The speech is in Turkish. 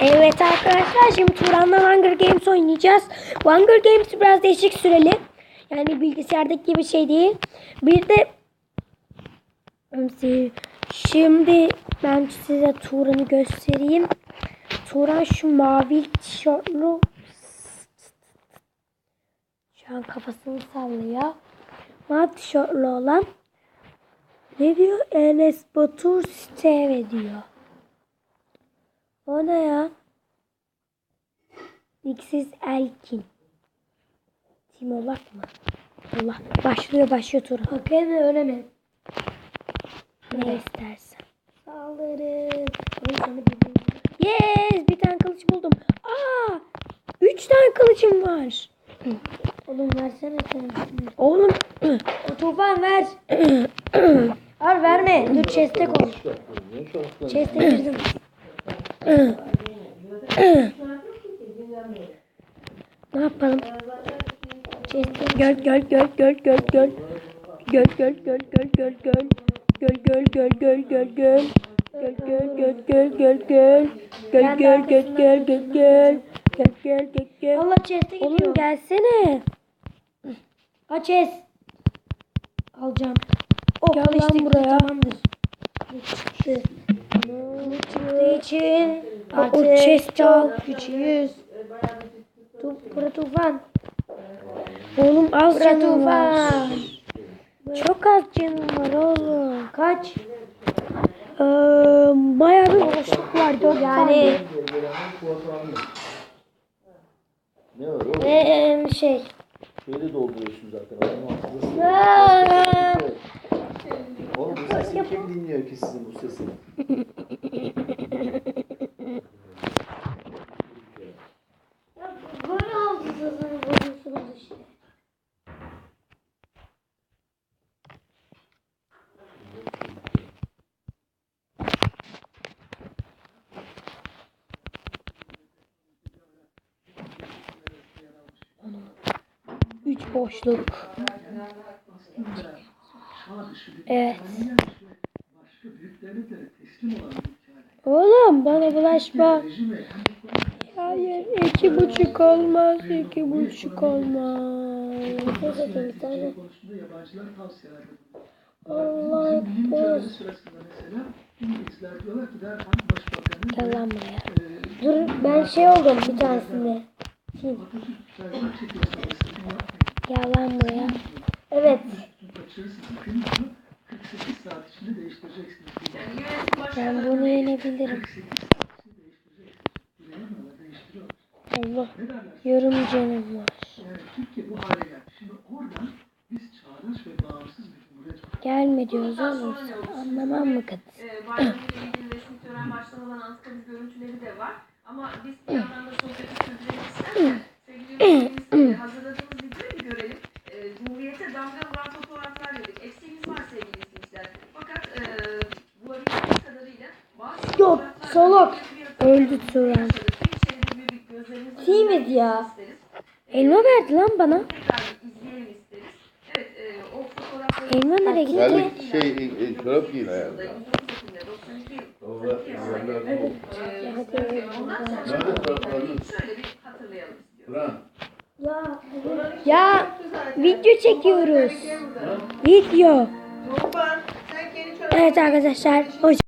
Evet arkadaşlar şimdi Turan'la Hunger Games oynayacağız. Hunger Games biraz değişik süreli. Yani bilgisayardaki gibi şey değil. Bir de şimdi ben size Turan'ı göstereyim. Turan şu mavi tişörtlü şu an kafasını sallıyor. Mavi tişörtlü olan ne diyor? Enes Batur Steve diyor. O ne ya? Niksiz Elkin. Timolak mı? Allah. Başlıyor başlıyor tur. Okey mi öyle mi? Ne istersen. Saldırın. Yes! Bir tane kılıç buldum. Aa! Üç tane kılıcım var. Oğlum versene sen. Oğlum. o tufan ver. Ar verme. Dur chest'e koy. Chest'e girdim. Ne yapalım? Chest'e göl göl göl göl göl göl. Göl göl göl göl göl göl. Göl göl göl göl göl göl. Göl göl göl göl göl göl. Göl göl göl göl göl göl. Göl göl göl göl. Allah chest'e gidiyor. Oğlum gelsene. Aç chest. Alacağım. Oh, Gel lan buraya. Tamamdır. Çıktı. İçin O- o artık chest çok al. güçlüyüz. Tu, bura tufan. Oğlum az Bura canım var. Çok az canım var oğlum. Kaç? Ee, bayağı bir boşluk var. Dört. Yani Ne var oğlum? eee şey. Şeyde dolduruyorsun zaten. Oğlum bu sesi kim dinliyor ki sizin bu sesi? boşluk. Evet. Oğlum bana bulaşma. Hayır iki buçuk olmaz. iki buçuk olmaz. Allah lan buraya. Dur ben şey oldum bir tanesinde. Kim? Gel lan buraya. Evet. Ben bunu yenebilirim. Allah. Yorum canım var. Gelme diyoruz oğlum. Anlamam mı kız? e, var. Ama biz bir yandan da sohbeti sürdürelim salak. Öldü Turan. Timid ya. Elma verdi lan bana. Tekrar izleyelim isteriz. Evet, e, o fotoğrafları... Elma nereye gitti? Geldik şey, e, çorap giyin. Turan. Ya Ya video çekiyoruz. Video. Evet arkadaşlar hoşça